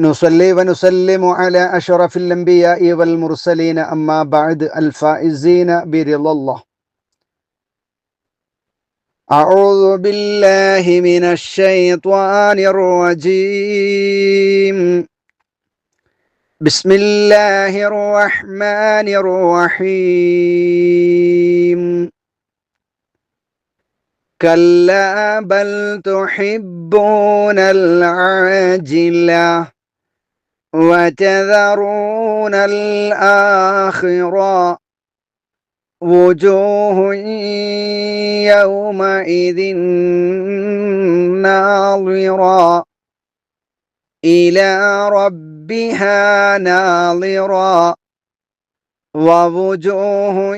نصلي ونسلم على أشرف الأنبياء والمرسلين أما بعد الفائزين برضا الله. أعوذ بالله من الشيطان الرجيم. بسم الله الرحمن الرحيم. كلا بل تحبون العاجلة. وتذرون الآخرة وجوه يومئذ ناظرة. إلى ربها ناظرة. ووجوه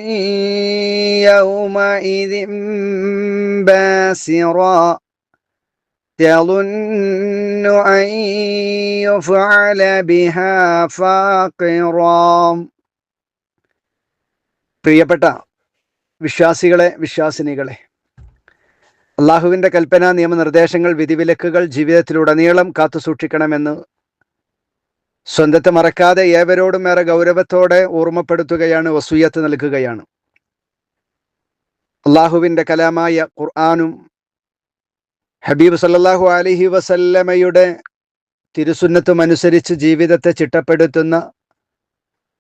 يومئذ باسرة. تظن أن يفعل بها فاقرا പ്രിയപ്പെട്ട വിശ്വാസികളെ വിശ്വാസിനികളെ അള്ളാഹുവിൻ്റെ കൽപ്പന നിയമനിർദ്ദേശങ്ങൾ വിധിവിലക്കുകൾ ജീവിതത്തിലുടനീളം കാത്തു സൂക്ഷിക്കണമെന്ന് സ്വന്തത്തെ മറക്കാതെ ഏവരോടും ഏറെ ഗൗരവത്തോടെ ഓർമ്മപ്പെടുത്തുകയാണ് വസൂയത്ത് നൽകുകയാണ് അള്ളാഹുവിൻ്റെ കലാമായ ഖുർആാനും ഹബീബ് സല്ലാഹു അലിഹി വസല്ലമയുടെ തിരുസുന്നത്തുമനുസരിച്ച് ജീവിതത്തെ ചിട്ടപ്പെടുത്തുന്ന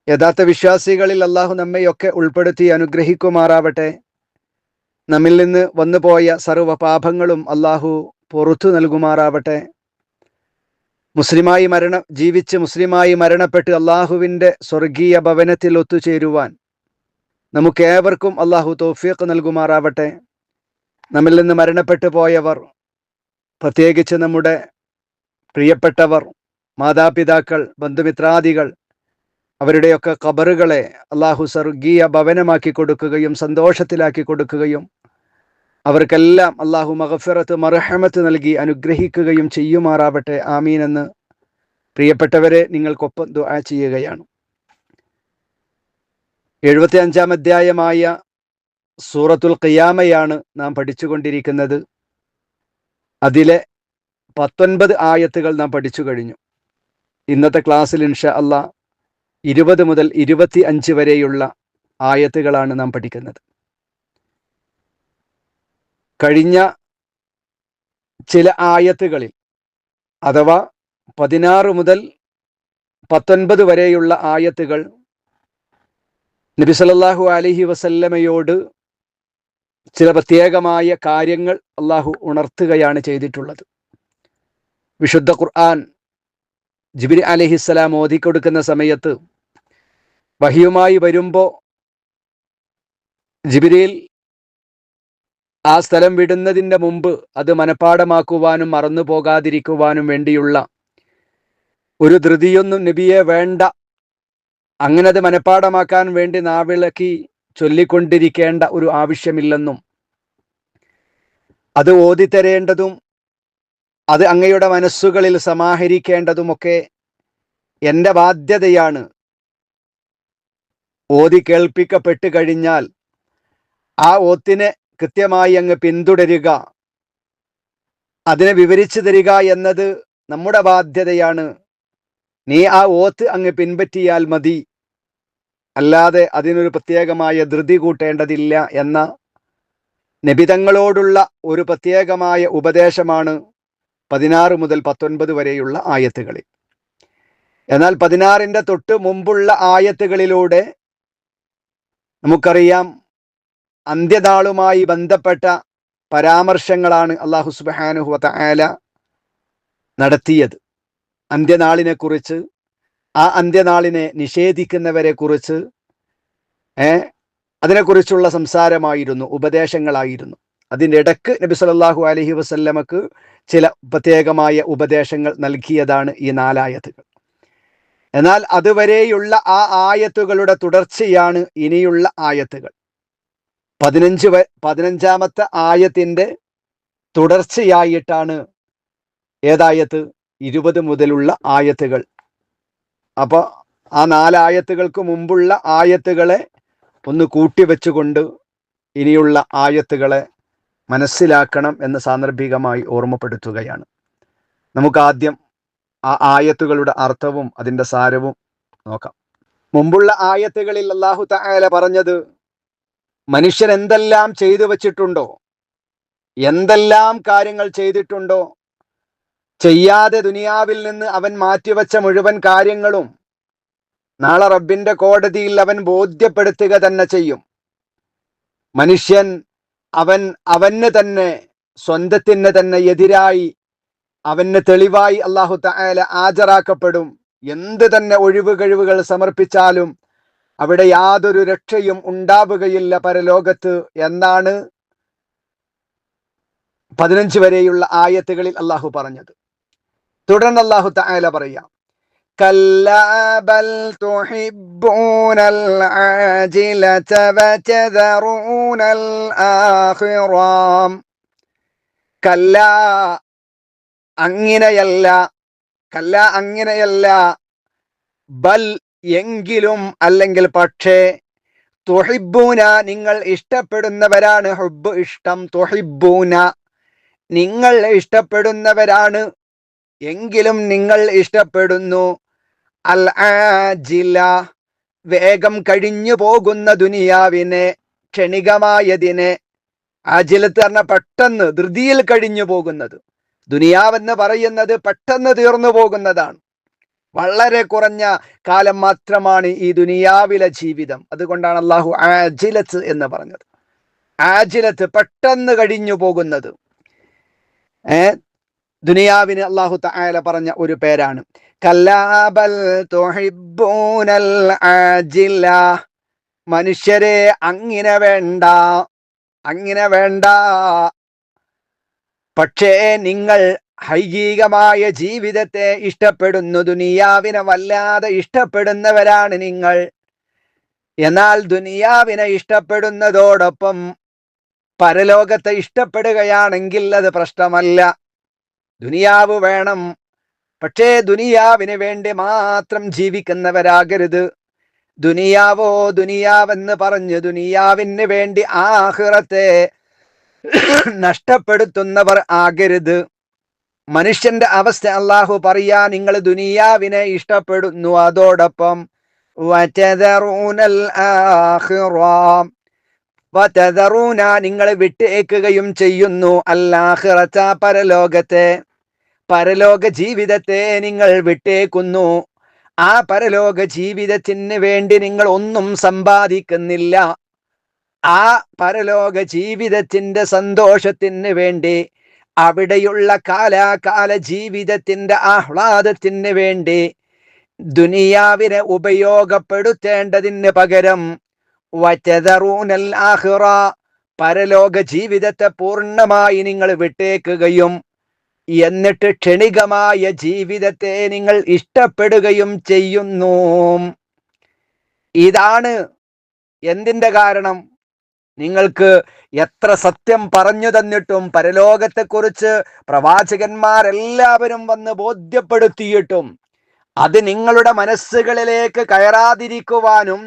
യഥാർത്ഥ വിശ്വാസികളിൽ അള്ളാഹു നമ്മയൊക്കെ ഉൾപ്പെടുത്തി അനുഗ്രഹിക്കുമാറാവട്ടെ. നമ്മിൽ നിന്ന് വന്നുപോയ സർവ പാപങ്ങളും അള്ളാഹു പുറത്തു നൽകുമാറാവട്ടെ. മുസ്ലിമായി മരണം ജീവിച്ച് മുസ്ലിമായി മരണപ്പെട്ട് അള്ളാഹുവിന്റെ സ്വർഗീയ ഭവനത്തിൽ ഒത്തുചേരുവാൻ നമുക്കേവർക്കും അള്ളാഹു തൗഫീഖ് നൽകുമാറാവട്ടെ. നമ്മിൽ നിന്ന് മരണപ്പെട്ടു പോയവർ പ്രത്യേകിച്ച് നമ്മുടെ പ്രിയപ്പെട്ടവർ മാതാപിതാക്കൾ ബന്ധുമിത്രാദികൾ അവരുടെയൊക്കെ കബറുകളെ അള്ളാഹു സ്വർഗീയ ഭവനമാക്കി കൊടുക്കുകയും സന്തോഷത്തിലാക്കി കൊടുക്കുകയും അവർക്കെല്ലാം അള്ളാഹു മഹഫിറത്ത് മറഹമത്ത് നൽകി അനുഗ്രഹിക്കുകയും ചെയ്യുമാറാവട്ടെ. ആമീൻ എന്ന് പ്രിയപ്പെട്ടവരെ നിങ്ങൾക്കൊപ്പം ദുആ ചെയ്യുകയാണ്. എഴുപത്തി അഞ്ചാം അധ്യായമായ സൂറത്തുൽ ഖിയാമയാണ് നാം പഠിച്ചുകൊണ്ടിരിക്കുന്നത്. അതിലെ പത്തൊൻപത് ആയത്തുകൾ നാം പഠിച്ചു കഴിഞ്ഞു. ഇന്നത്തെ ക്ലാസ്സിൽ ഇൻഷ അല്ല ഇരുപത് മുതൽ ഇരുപത്തി അഞ്ച് വരെയുള്ള ആയത്തുകളാണ് നാം പഠിക്കുന്നത്. കഴിഞ്ഞ ചില ആയത്തുകളിൽ അഥവാ പതിനാറ് മുതൽ പത്തൊൻപത് വരെയുള്ള ആയത്തുകൾ നബി സല്ലല്ലാഹു അലൈഹി വസല്ലമയോട് ചില പ്രത്യേകമായ കാര്യങ്ങൾ അള്ളാഹു ഉണർത്തുകയാണ് ചെയ്തിട്ടുള്ളത്. വിശുദ്ധ ഖുർആൻ ജിബിരി അലഹിസ്സലാം ഓതിക്കൊടുക്കുന്ന സമയത്ത് വഹിയുമായി വരുമ്പോൾ ജിബിരിയിൽ ആ സ്ഥലം വിടുന്നതിന്റെ മുമ്പ് അത് മനഃപ്പാടമാക്കുവാനും മറന്നു പോകാതിരിക്കുവാനും വേണ്ടിയുള്ള ഒരു ധൃതിയൊന്നും നബിയെ വേണ്ട. അങ്ങനെ അത് മനഃപ്പാടമാക്കാൻ വേണ്ടി നാവിളക്കി ചൊല്ലിക്കൊണ്ടിരിക്കേണ്ട ഒരു ആവശ്യമില്ലെന്നും അത് ഓതിത്തരേണ്ടതും അത് അങ്ങയുടെ മനസ്സുകളിൽ സമാഹരിക്കേണ്ടതുമൊക്കെ എന്റെ ബാധ്യതയാണ്. ഓതി കേൾപ്പിക്കപ്പെട്ട് കഴിഞ്ഞാൽ ആ ഓത്തിനെ കൃത്യമായി അങ്ങ് പിന്തുടരുക. അതിനെ വിവരിച്ചു തരിക എന്നത് നമ്മുടെ ബാധ്യതയാണ്. നീ ആ ഓത്ത് അങ്ങ് പിൻപറ്റിയാൽ മതി. അല്ലാതെ അതിനൊരു പ്രത്യേകമായ ധൃതി കൂട്ടേണ്ടതില്ല എന്ന നിബിതങ്ങളോടുള്ള ഒരു പ്രത്യേകമായ ഉപദേശമാണ് പതിനാറ് മുതൽ പത്തൊൻപത് വരെയുള്ള ആയത്തുകളിൽ. എന്നാൽ പതിനാറിന്റെ തൊട്ട് മുമ്പുള്ള ആയത്തുകളിലൂടെ നമുക്കറിയാം അന്ത്യനാളുമായി ബന്ധപ്പെട്ട പരാമർശങ്ങളാണ് അള്ളാഹു സുബാനുഹുവത്ത ആല നടത്തിയത്. അന്ത്യനാളിനെ കുറിച്ച് ആ അന്ത്യനാളിനെ നിഷേധിക്കുന്നവരെ കുറിച്ച് ഏ അതിനെക്കുറിച്ചുള്ള സംസാരമായിരുന്നു ഉപദേശങ്ങളായിരുന്നു. അതിന്റെ ഇടയ്ക്ക് നബി സല്ലല്ലാഹു അലഹി വസല്ലമക്ക് ചില പ്രത്യേകമായ ഉപദേശങ്ങൾ നൽകിയതാണ് ഈ നാലായത്തുകൾ. എന്നാൽ അതുവരെയുള്ള ആ ആയത്തുകളുടെ തുടർച്ചയാണ് ഇനിയുള്ള ആയത്തുകൾ. പതിനഞ്ച് പതിനഞ്ചാമത്തെ ആയത്തിന്റെ തുടർച്ചയായിട്ടാണ് ഏതായത്ത് ഇരുപത് മുതലുള്ള ആയത്തുകൾ. അപ്പൊ ആ നാലായത്തുകൾക്ക് മുമ്പുള്ള ആയത്തുകളെ ഒന്ന് കൂട്ടി വെച്ചുകൊണ്ട് ഇനിയുള്ള ആയത്തുകളെ മനസ്സിലാക്കണം എന്ന് സാന്ദർഭികമായി ഓർമ്മപ്പെടുത്തുകയാണ്. നമുക്ക് ആദ്യം ആ ആയത്തുകളുടെ അർത്ഥവും അതിന്റെ സാരവും നോക്കാം. മുമ്പുള്ള ആയത്തുകളിൽ അള്ളാഹു തആല പറഞ്ഞത് മനുഷ്യൻ എന്തെല്ലാം ചെയ്തു വച്ചിട്ടുണ്ടോ എന്തെല്ലാം കാര്യങ്ങൾ ചെയ്തിട്ടുണ്ടോ ചെയ്യാതെ ദുനിയാവിൽ നിന്ന് അവൻ മാറ്റിവെച്ച മുഴുവൻ കാര്യങ്ങളും നാളെ റബ്ബിന്റെ കോടതിയിൽ അവൻ ബോധ്യപ്പെടുത്തുക തന്നെ ചെയ്യും. മനുഷ്യൻ അവൻ അവന് തന്നെ സ്വന്തത്തിന് തന്നെ എതിരായി അവന് തെളിവായി അള്ളാഹു തആല ഹാജരാക്കപ്പെടും. എന്ത് തന്നെ ഒഴിവ് കഴിവുകൾ സമർപ്പിച്ചാലും അവിടെ യാതൊരു രക്ഷയും ഉണ്ടാവുകയില്ല പരലോകത്ത് എന്നാണ് പതിനഞ്ച് വരെയുള്ള ആയത്തുകളിൽ അള്ളാഹു പറഞ്ഞത്. തുടർന്ന് അള്ളാഹു തആല പറയാം كلا بل تحبون العاجلة وتذرون الآخرة കല്ല അങ്ങനെയല്ല കല്ല അങ്ങനെയല്ല ബൽ എങ്കിലും അല്ലെങ്കിൽ പക്ഷേ തുഹിബൂന നിങ്ങൾ ഇഷ്ടപ്പെടുന്നവരാണ് ഹുബ് ഇഷ്ടം തുഹിബൂന നിങ്ങൾ ഇഷ്ടപ്പെടുന്നവരാണ് എങ്കിലും നിങ്ങൾ ഇഷ്ടപ്പെടുന്നു. അൽ ആജില വേഗം കഴിഞ്ഞു പോകുന്ന ദുനിയാവിനെ ക്ഷണികമായതിനെ. ആജിലത്ത് പറഞ്ഞ പെട്ടെന്ന് ധൃതിയിൽ കഴിഞ്ഞു പോകുന്നത്. ദുനിയാവെന്ന് പറയുന്നത് പെട്ടെന്ന് തീർന്നു പോകുന്നതാണ്. വളരെ കുറഞ്ഞ കാലം മാത്രമാണ് ഈ ദുനിയാവിലെ ജീവിതം. അതുകൊണ്ടാണ് അള്ളാഹു ആജിലത്ത് എന്ന് പറഞ്ഞത്. ആജിലത്ത് പെട്ടെന്ന് കഴിഞ്ഞു പോകുന്നത്. ഏ ദുനിയാവിന് അള്ളാഹു തആല പറഞ്ഞ ഒരു പേരാണ്. കല്ലാബൽ മനുഷ്യരെ അങ്ങനെ വേണ്ട അങ്ങനെ വേണ്ട. പക്ഷേ നിങ്ങൾ ഹൈകീകമായ ജീവിതത്തെ ഇഷ്ടപ്പെടുന്നു ദുനിയാവിനെ വല്ലാതെ ഇഷ്ടപ്പെടുന്നവരാണ് നിങ്ങൾ. എന്നാൽ ദുനിയാവിനെ ഇഷ്ടപ്പെടുന്നതോടൊപ്പം പരലോകത്തെ ഇഷ്ടപ്പെടുകയാണെങ്കിൽ അത് പ്രശ്നമല്ല. ദുനിയാവ് വേണം. പക്ഷേ ദുനിയാവിന് വേണ്ടി മാത്രം ജീവിക്കുന്നവരാകരുത്. ദുനിയാവോ ദുനിയാവെന്ന് പറഞ്ഞ് ദുനിയാവിന് വേണ്ടി ആഹ്റത്തെ നഷ്ടപ്പെടുത്തുന്നവർ ആകരുത്. മനുഷ്യന്റെ അവസ്ഥ അള്ളാഹു പറയാ നിങ്ങൾ ദുനിയാവിനെ ഇഷ്ടപ്പെടുന്നു. അതോടൊപ്പം നിങ്ങൾ വിട്ടേക്കുകയും ചെയ്യുന്നു. അല്ലാഹിറച്ച പരലോകത്തെ പരലോക ജീവിതത്തെ നിങ്ങൾ വിട്ടേക്കുന്നു. ആ പരലോക ജീവിതത്തിന് വേണ്ടി നിങ്ങൾ ഒന്നും സമ്പാദിക്കുന്നില്ല. ആ പരലോക ജീവിതത്തിന്റെ സന്തോഷത്തിന് വേണ്ടി അവിടെയുള്ള കാലാകാല ജീവിതത്തിന്റെ ആഹ്ലാദത്തിന് വേണ്ടി ദുനിയാവിനെ ഉപയോഗപ്പെടുത്തേണ്ടതിന് പകരം വറ്റതറൂനൽ ആഹ്റ പരലോക ജീവിതത്തെ പൂർണമായി നിങ്ങൾ വിട്ടേക്കുകയും എന്നിട്ട് ക്ഷണികമായ ജീവിതത്തെ നിങ്ങൾ ഇഷ്ടപ്പെടുകയും ചെയ്യുന്നു. ഇതാണ് എന്തിന്റെ കാരണം? നിങ്ങൾക്ക് എത്ര സത്യം പറഞ്ഞു തന്നിട്ടും പരലോകത്തെക്കുറിച്ച് പ്രവാചകന്മാരെല്ലാവരും വന്ന് ബോധ്യപ്പെടുത്തിയിട്ടും അത് നിങ്ങളുടെ മനസ്സുകളിലേക്ക് കയറാതിരിക്കുവാനും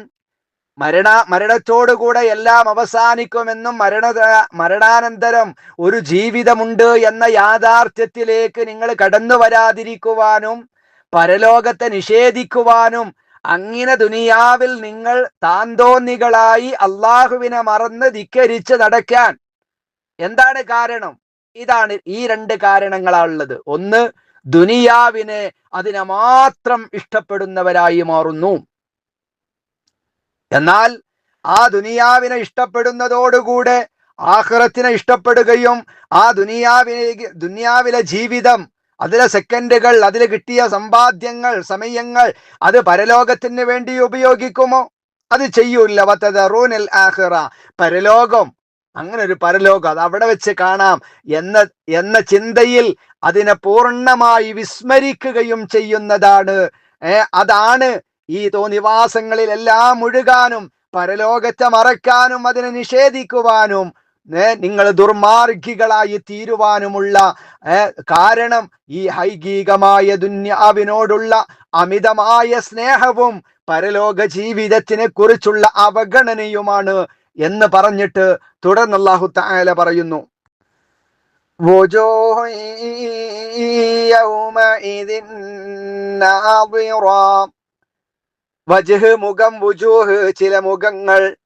മരണ മരണത്തോടുകൂടെ എല്ലാം അവസാനിക്കുമെന്നും മരണ മരണാനന്തരം ഒരു ജീവിതമുണ്ട് എന്ന യാഥാർത്ഥ്യത്തിലേക്ക് നിങ്ങൾ കടന്നു വരാതിരിക്കുവാനും പരലോകത്തെ നിഷേധിക്കുവാനും അങ്ങനെ ദുനിയാവിൽ നിങ്ങൾ താന്തോന്നികളായി അള്ളാഹുവിനെ മറന്ന് ധിക്കരിച്ച് നടക്കാൻ എന്താണ് കാരണം? ഇതാണ് ഈ രണ്ട് കാരണങ്ങളാണുള്ളത് ഒന്ന് ദുനിയാവിനെ അതിനെ മാത്രം ഇഷ്ടപ്പെടുന്നവരായി മാറുന്നു. എന്നാൽ ആ ദുനിയാവിനെ ഇഷ്ടപ്പെടുന്നതോടുകൂടെ ആഹ്റത്തിനെ ഇഷ്ടപ്പെടുകയും ആ ദുനിയാവിനെ ദുനിയാവിലെ ജീവിതം അതിലെ സെക്കൻഡുകൾ അതിൽ കിട്ടിയ സമ്പാദ്യങ്ങൾ സമയങ്ങൾ അത് പരലോകത്തിന് വേണ്ടി ഉപയോഗിക്കുമോ? അത് ചെയ്യൂല. വത്തദറൂനൽ ആഖിറ പരലോകം. അങ്ങനെ ഒരു പരലോകം അത് അവിടെ വെച്ച് കാണാം എന്ന എന്ന ചിന്തയിൽ അതിനെ പൂർണമായി വിസ്മരിക്കുകയും ചെയ്യുന്നതാണ്. അതാണ് ഈ തോന്നിവാസങ്ങളിലെല്ലാം മുഴുകാനും പരലോകത്തെ മറക്കാനും അതിനെ നിഷേധിക്കുവാനും നിങ്ങൾ ദുർമാർഗികളായി തീരുവാനുമുള്ള കാരണം ഈ ഹൈകീകമായ ദുന്യാവിനോടുള്ള അമിതമായ സ്നേഹവും പരലോക ജീവിതത്തിനെ കുറിച്ചുള്ള അവഗണനയുമാണ് എന്ന് പറഞ്ഞിട്ട് തുടർന്ന് അള്ളാഹു താല പറയുന്നു. യൗമഇദിൻ നാദിറാ വജ്ഹ് മുഖം വുജൂഹ് ചില മുഖങ്ങൾ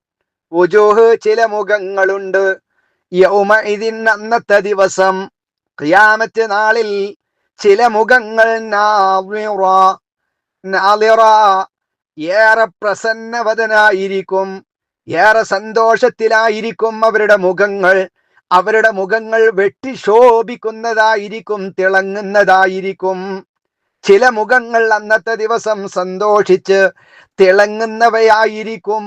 വുജൂഹ് ചില മുഖങ്ങളുണ്ട്. യൗമ ഇതിൻ അന്നത്തെ ദിവസം ഖിയാമത്ത് നാളിൽ ചില മുഖങ്ങൾ ഏറെ പ്രസന്നവതനായിരിക്കും ഏറെ സന്തോഷത്തിലായിരിക്കും അവരുടെ മുഖങ്ങൾ. അവരുടെ മുഖങ്ങൾ വെട്ടിശോഭിക്കുന്നതായിരിക്കും തിളങ്ങുന്നതായിരിക്കും. ചില മുഖങ്ങൾ അന്നത്തെ ദിവസം സന്തോഷിച്ച് തിളങ്ങുന്നവയായിരിക്കും.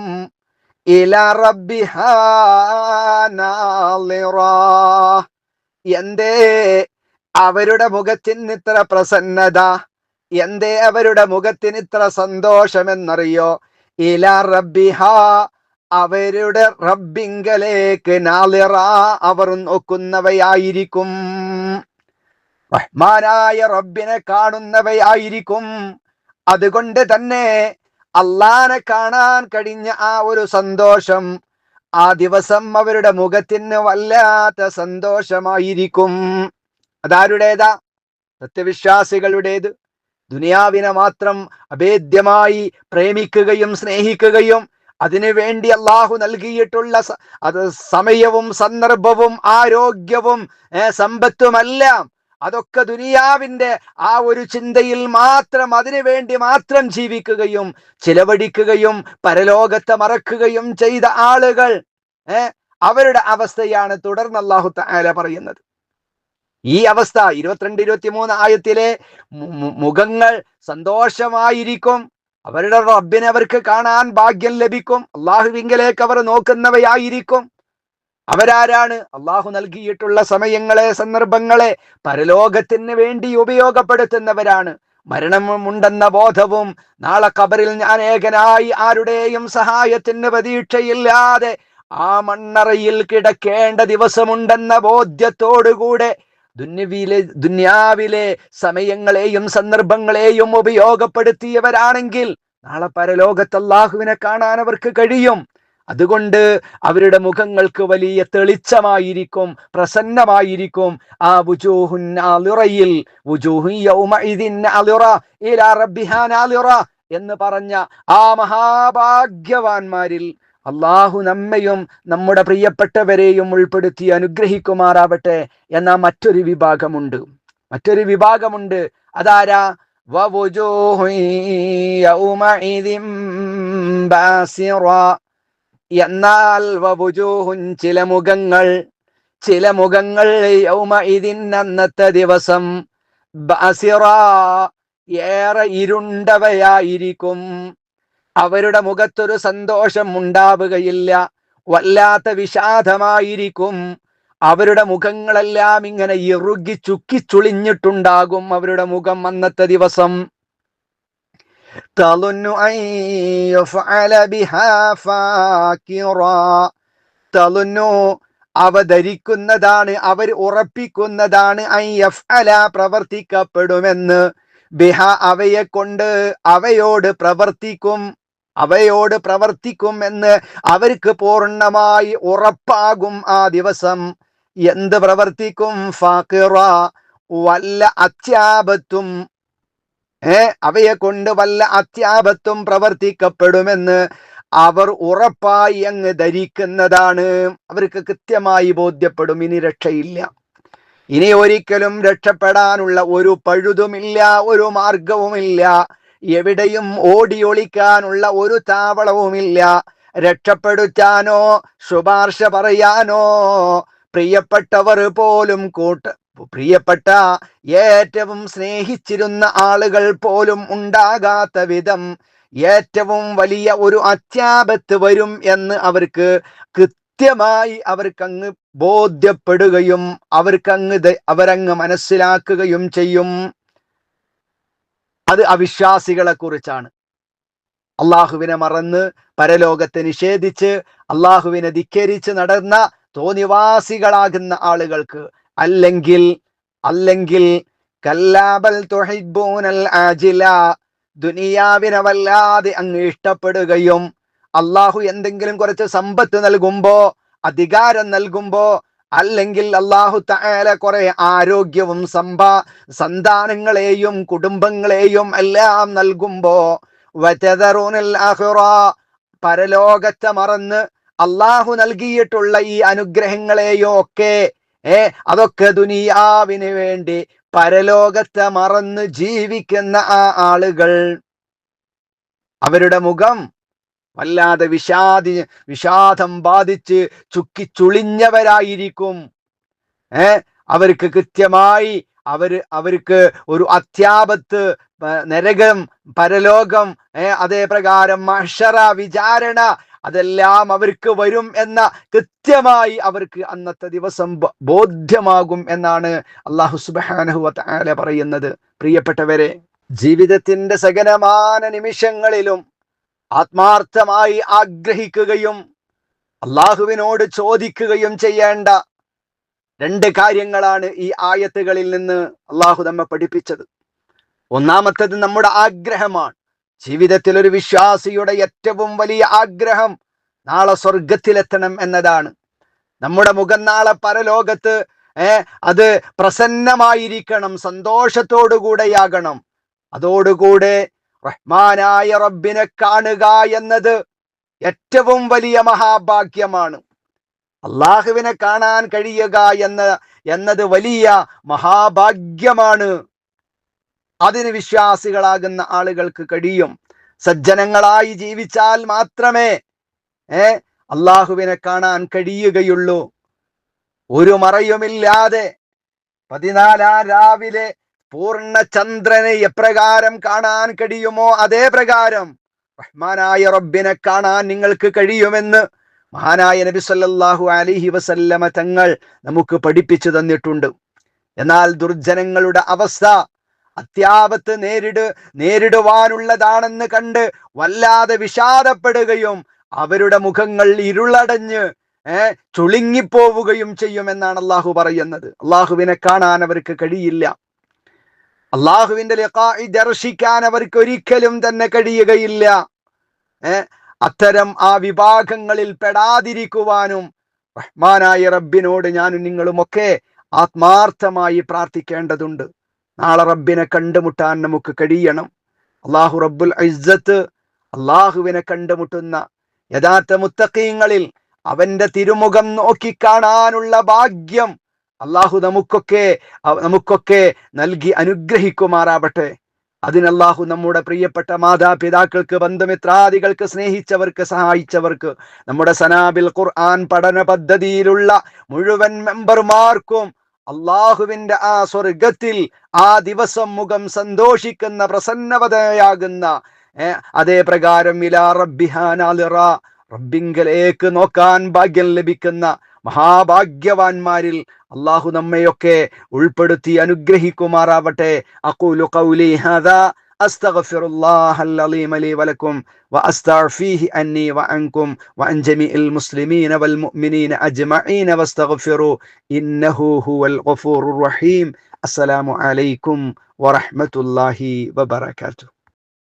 എന്തേ അവരുടെ മുഖത്തിന് ഇത്ര പ്രസന്നത? എന്തേ അവരുടെ മുഖത്തിന് ഇത്ര സന്തോഷമെന്നറിയോ? ഇല റബ്ബിഹ അവരുടെ റബ്ബിങ്കലേക്ക് നാളിറ അവർ നോക്കുന്നവയായിരിക്കും. റഹ്മാനായ റബ്ബിനെ കാണുന്നവയായിരിക്കും. അതുകൊണ്ട് തന്നെ അള്ളാനെ കാണാൻ കഴിഞ്ഞ ആ ഒരു സന്തോഷം ആ ദിവസം അവരുടെ മുഖത്തിന് വല്ലാത്ത സന്തോഷമായിരിക്കും. അതാരുടേതാ? സത്യവിശ്വാസികളുടേത്. ദുനിയാവിനെ മാത്രം അഭേദ്യമായി പ്രേമിക്കുകയും സ്നേഹിക്കുകയും അതിനു വേണ്ടി അള്ളാഹു നൽകിയിട്ടുള്ള അത് സമയവും സന്ദർഭവും ആരോഗ്യവും സമ്പത്തുമെല്ലാം അതൊക്കെ ദുനിയാവിന്റെ ആ ഒരു ചിന്തയിൽ മാത്രം അതിനു വേണ്ടി മാത്രം ജീവിക്കുകയും ചിലവഴിക്കുകയും പരലോകത്തെ മറക്കുകയും ചെയ്ത ആളുകൾ ഏർ അവരുടെ അവസ്ഥയാണ് തുടർന്ന് അള്ളാഹു താല പറയുന്നത്. ഈ അവസ്ഥ ഇരുപത്തിരണ്ട് ഇരുപത്തി മൂന്ന് ആയത്തിലെ മുഖങ്ങൾ സന്തോഷമായിരിക്കും. അവരുടെ റബ്ബിനെ അവർക്ക് കാണാൻ ഭാഗ്യം ലഭിക്കും. അള്ളാഹുവിങ്കലേക്ക് അവർ നോക്കുന്നവയായിരിക്കും. അവരാരാണ്? അള്ളാഹു നൽകിയിട്ടുള്ള സമയങ്ങളെ സന്ദർഭങ്ങളെ പരലോകത്തിന് വേണ്ടി ഉപയോഗപ്പെടുത്തുന്നവരാണ്. മരണമുണ്ടെന്ന ബോധവും നാളെ കബറിൽ ഞാൻ ഏകനായി ആരുടെയും സഹായത്തിന് പ്രതീക്ഷയില്ലാതെ ആ മണ്ണറയിൽ കിടക്കേണ്ട ദിവസമുണ്ടെന്ന ബോധ്യത്തോടുകൂടെ ദുന്യവിലെ ദുന്യാവിലെ സമയങ്ങളെയും സന്ദർഭങ്ങളെയും ഉപയോഗപ്പെടുത്തിയവരാണെങ്കിൽ നാളെ പരലോകത്ത് അള്ളാഹുവിനെ കാണാൻ അവർക്ക് കഴിയും. അതുകൊണ്ട് അവരുടെ മുഖങ്ങൾക്ക് വലിയ തെളിച്ചമായിരിക്കും പ്രസന്നമായിരിക്കും. ആ റബ്ബിഹാ എന്ന് പറഞ്ഞ ആ മഹാഭാഗ്യവാന്മാരിൽ അള്ളാഹു നമ്മയും നമ്മുടെ പ്രിയപ്പെട്ടവരെയും ഉൾപ്പെടുത്തി അനുഗ്രഹിക്കുമാറാവട്ടെ എന്ന മറ്റൊരു വിഭാഗമുണ്ട്. മറ്റൊരു വിഭാഗമുണ്ട്. അതാരാ? വവുജൂഹു ബാസിറ. എന്നാൽ വവുജൂഹുൻ ചില മുഖങ്ങൾ ചില മുഖങ്ങൾ അന്നത്തെ ദിവസം. ഏറെ ഇരുണ്ടവയായിരിക്കും. അവരുടെ മുഖത്തൊരു സന്തോഷം ഉണ്ടാവുകയില്ല വല്ലാത്ത വിഷാദമായിരിക്കും. അവരുടെ മുഖങ്ങളെല്ലാം ഇങ്ങനെ ഇറുകി ചുക്കിച്ചുളിഞ്ഞിട്ടുണ്ടാകും അവരുടെ മുഖം അന്നത്തെ ദിവസം. തളുന്നു أن يفعل بها فاكرا تظن അവതരിക്കുന്നതാണ് അവർ ഉറപ്പിക്കുന്നതാണ് ഐ എഫ് അല പ്രവർത്തിക്കപ്പെടുമെന്ന്. ബിഹ അവയെ കൊണ്ട് അവയോട് പ്രവർത്തിക്കും അവയോട് പ്രവർത്തിക്കും എന്ന് അവർക്ക് പൂർണമായി ഉറപ്പാകും ആ ദിവസം. എന്ത് പ്രവർത്തിക്കും? ഫാക്കിറ വല്ല അത്യാപത്തും ഏ അവയെ കൊണ്ട് വല്ല അത്യാപത്തും പ്രവർത്തിക്കപ്പെടുമെന്ന് അവർ ഉറപ്പായി അങ്ങ് ധരിക്കുന്നതാണ്. അവർക്ക് കൃത്യമായി ബോധ്യപ്പെടും ഇനി രക്ഷയില്ല. ഇനി ഒരിക്കലും രക്ഷപ്പെടാനുള്ള ഒരു പഴുതുമില്ല ഒരു മാർഗവുമില്ല എവിടെയും ഓടി ഒളിക്കാനുള്ള ഒരു താവളവുമില്ല. രക്ഷപ്പെടുത്താനോ ശുപാർശ പറയാനോ പ്രിയപ്പെട്ടവർ പോലും കൂട്ട പ്രിയപ്പെട്ട ഏറ്റവും സ്നേഹിച്ചിരുന്ന ആളുകൾ പോലും ഉണ്ടാകാത്ത വിധം ഏറ്റവും വലിയ ഒരു അത്യാപത്ത് വരും എന്ന് അവർക്ക് കൃത്യമായി അവർക്കങ്ങ് ബോധ്യപ്പെടുകയും അവർക്കങ്ങ് അവരങ്ങ് മനസ്സിലാക്കുകയും ചെയ്യും. അത് അവിശ്വാസികളെ കുറിച്ചാണ്. അള്ളാഹുവിനെ മറന്ന് പരലോകത്തെ നിഷേധിച്ച് അള്ളാഹുവിനെ ധിക്കരിച്ച് നടന്ന തോന്നിവാസികളാകുന്ന ആളുകൾക്ക് അല്ലെങ്കിൽ അല്ലെങ്കിൽ കല്ലാബൽ തുഹിബ്ബൂനൽ ആജില ദുനിയാവിനെ വല്ലാതെ അങ്ങ് ഇഷ്ടപ്പെടുകയും അള്ളാഹു എന്തെങ്കിലും കുറച്ച് സമ്പത്ത് നൽകുമ്പോ അധികാരം നൽകുമ്പോ അല്ലെങ്കിൽ അള്ളാഹു തആല കുറെ ആരോഗ്യവും സമ്പ സന്താനങ്ങളെയും കുടുംബങ്ങളെയും എല്ലാം നൽകുമ്പോ പരലോകത്തെ മറന്ന് അള്ളാഹു നൽകിയിട്ടുള്ള ഈ അനുഗ്രഹങ്ങളെയോ ഒക്കെ ഏ അതൊക്കെ ദുനിയാവിന് വേണ്ടി പരലോകത്തെ മറന്ന് ജീവിക്കുന്ന ആ ആളുകൾ. അവരുടെ മുഖം വല്ലാതെ വിഷാദി വിഷാദം ബാധിച്ച് ചുക്കി ചുളിഞ്ഞവരായിരിക്കും. ഏ അവർക്ക് കൃത്യമായി അവർ അവർക്ക് ഒരു അത്യാപത്ത് നരകം പരലോകം അതേ പ്രകാരം മഷറ വിചാരണ അതെല്ലാം അവർക്ക് വരും എന്ന കൃത്യമായി അവർക്ക് അന്നത്തെ ദിവസം ബോധ്യമാകും എന്നാണ് അള്ളാഹു സുബ്ഹാനഹു വതആല പറയുന്നത്. പ്രിയപ്പെട്ടവരെ ജീവിതത്തിന്റെ സകലമാന നിമിഷങ്ങളിലും ആത്മാർത്ഥമായി ആഗ്രഹിക്കുകയും അള്ളാഹുവിനോട് ചോദിക്കുകയും ചെയ്യേണ്ട രണ്ട് കാര്യങ്ങളാണ് ഈ ആയത്തുകളിൽ നിന്ന് അള്ളാഹു നമ്മെ പഠിപ്പിച്ചത്. ഒന്നാമത്തത് നമ്മുടെ ആഗ്രഹമാണ്. ജീവിതത്തിൽ ഒരു വിശ്വാസിയുടെ ഏറ്റവും വലിയ ആഗ്രഹം നാളെ സ്വർഗത്തിലെത്തണം എന്നതാണ്. നമ്മുടെ മുഖം നാളെ പരലോകത്ത് ഏ അത് പ്രസന്നമായിരിക്കണം സന്തോഷത്തോടു കൂടെയാകണം അതോടുകൂടെ റഹ്മാനായ റബ്ബിനെ കാണുക എന്നത് ഏറ്റവും വലിയ മഹാഭാഗ്യമാണ്. അള്ളാഹുവിനെ കാണാൻ കഴിയുക എന്ന എന്നത് വലിയ മഹാഭാഗ്യമാണ്. അതിന് വിശ്വാസികളാകുന്ന ആളുകൾക്ക് കഴിയും. സജ്ജനങ്ങളായി ജീവിച്ചാൽ മാത്രമേ ഏ അള്ളാഹുവിനെ കാണാൻ കഴിയുകയുള്ളൂ. ഒരു മറയുമില്ലാതെ പതിനാലാം രാവിലെ പൂർണ ചന്ദ്രനെ എപ്രകാരം കാണാൻ കഴിയുമോ? അതേ പ്രകാരം റഹ്മാനായ റബ്ബിനെ കാണാൻ നിങ്ങൾക്ക് കഴിയുമെന്ന് മഹാനായ നബി സല്ലാഹു അലിഹി വസല്ലമ തങ്ങൾ നമുക്ക് പഠിപ്പിച്ചു തന്നിട്ടുണ്ട്. എന്നാൽ ദുർജനങ്ങളുടെ അവസ്ഥ അത്യാപത്ത് നേരിട് നേരിടുവാനുള്ളതാണെന്ന് കണ്ട് വല്ലാതെ വിഷാദപ്പെടുകയും അവരുടെ മുഖങ്ങൾ ഇരുളടഞ്ഞ് ഏർ ചുളുങ്ങിപ്പോവുകയും ചെയ്യുമെന്നാണ് അള്ളാഹു പറയുന്നത്. അള്ളാഹുവിനെ കാണാൻ അവർക്ക് കഴിയില്ല. അള്ളാഹുവിന്റെ ലക്കായി ദർശിക്കാൻ അവർക്ക് ഒരിക്കലും തന്നെ കഴിയുകയില്ല. ഏർ അത്തരം ആ വിഭാഗങ്ങളിൽ പെടാതിരിക്കുവാനും റഹ്മാനായ റബ്ബിനോട് ഞാനും നിങ്ങളുമൊക്കെ ആത്മാർത്ഥമായി പ്രാർത്ഥിക്കേണ്ടതുണ്ട്. നാളെ റബ്ബിനെ കണ്ടുമുട്ടാൻ നമുക്ക് കഴിയണം. അള്ളാഹു റബ്ബുൽ ഇസ്സത്ത് അള്ളാഹുവിനെ കണ്ടുമുട്ടുന്ന യഥാർത്ഥ മുത്തക്കീങ്ങളിൽ അവന്റെ തിരുമുഖം നോക്കി കാണാനുള്ള ഭാഗ്യം അള്ളാഹു നമുക്കൊക്കെ നമുക്കൊക്കെ നൽകി അനുഗ്രഹിക്കുമാറാവട്ടെ. അതിന് അള്ളാഹു നമ്മുടെ പ്രിയപ്പെട്ട മാതാപിതാക്കൾക്ക് ബന്ധുമിത്രാദികൾക്ക് സ്നേഹിച്ചവർക്ക് സഹായിച്ചവർക്ക് നമ്മുടെ സനാബിൽ ഖുർആൻ പഠന പദ്ധതിയിലുള്ള മുഴുവൻ മെമ്പർമാർക്കും അള്ളാഹുവിന്റെ ആ സ്വർഗത്തിൽ ആ ദിവസം മുഖം സന്തോഷിക്കുന്ന പ്രസന്നവതയാകുന്ന അതേ പ്രകാരം ഇലാ റബ്ബിഹാനാലിറ റബ്ബിങ്കലേക്ക് നോക്കാൻ ഭാഗ്യം ലഭിക്കുന്ന മഹാഭാഗ്യവാന്മാരിൽ അള്ളാഹു നമ്മയൊക്കെ ഉൾപ്പെടുത്തി അനുഗ്രഹിക്കുമാറാവട്ടെ. അക്കൂലു ഖൗലി ഹാദാ أستغفر الله العظيم لي ولكم وأستعفيه عني وعنكم وعن جميع المسلمين والمؤمنين أجمعين واستغفروا إنه هو الغفور الرحيم. السلام عليكم ورحمة الله وبركاته.